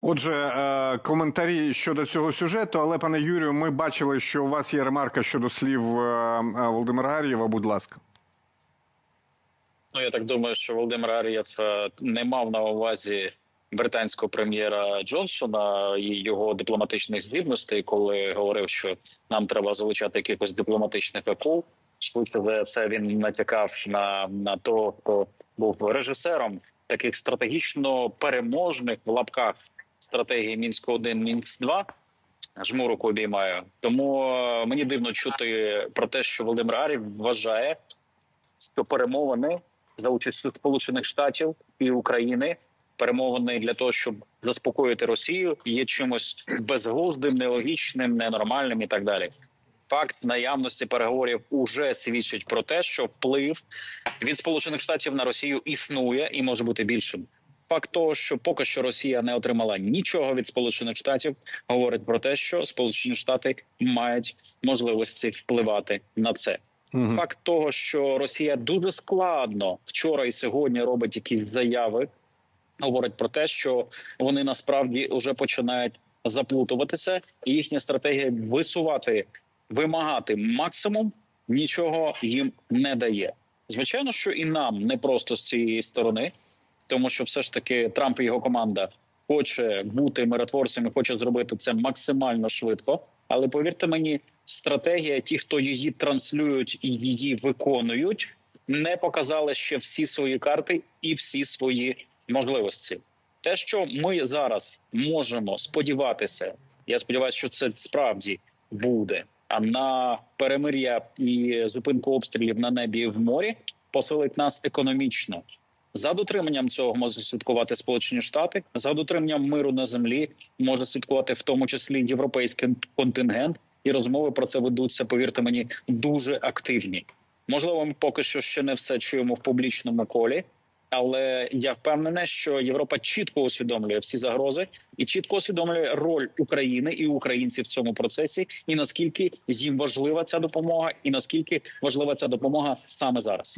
Отже, е, коментарі щодо цього сюжету, але пане Юрію, ми бачили, що у вас є ремарка щодо слів е, е, Володимира Ар'єва. Будь ласка. Ну я так думаю, що Володимир Ар'єв е, не мав на увазі британського прем'єра Джонсона і його дипломатичних здібностей, коли говорив, що нам треба залучати якихось дипломатичних акул. Швидше за все він натякав на, на того, хто був режисером таких стратегічно переможних в лапках стратегії мінськ 1 мінськ 2 Жму обіймаю. Тому е, мені дивно чути про те, що Володимир Арів вважає, що перемовини за участю Сполучених Штатів і України, перемовини для того, щоб заспокоїти Росію, є чимось безглуздим, нелогічним, ненормальним і так далі. Факт наявності переговорів уже свідчить про те, що вплив від Сполучених Штатів на Росію існує і може бути більшим. Факт того, що поки що Росія не отримала нічого від Сполучених Штатів, говорить про те, що Сполучені Штати мають можливості впливати на це. Мгм. Факт того, що Росія дуже складно вчора і сьогодні робить якісь заяви, говорить про те, що вони насправді вже починають заплутуватися, і їхня стратегія висувати, вимагати максимум нічого їм не дає. Звичайно, що і нам не просто з цієї сторони, тому що все ж таки Трамп і його команда хоче бути миротворцями, хоче зробити це максимально швидко. Але повірте мені, стратегія, ті, хто її транслюють і її виконують, не показали ще всі свої карти і всі свої можливості. Те, що ми зараз можемо сподіватися, я сподіваюся, що це справді буде. А на перемир'я і зупинку обстрілів на небі і в морі посилить нас економічно. За дотриманням цього можуть слідкувати Сполучені Штати. За дотриманням миру на землі може слідкувати в тому числі європейський контингент, і розмови про це ведуться. Повірте мені, дуже активні. Можливо, ми поки що ще не все чуємо в публічному колі, але я впевнений, що Європа чітко усвідомлює всі загрози і чітко усвідомлює роль України і українців в цьому процесі, і наскільки їм важлива ця допомога, і наскільки важлива ця допомога саме зараз.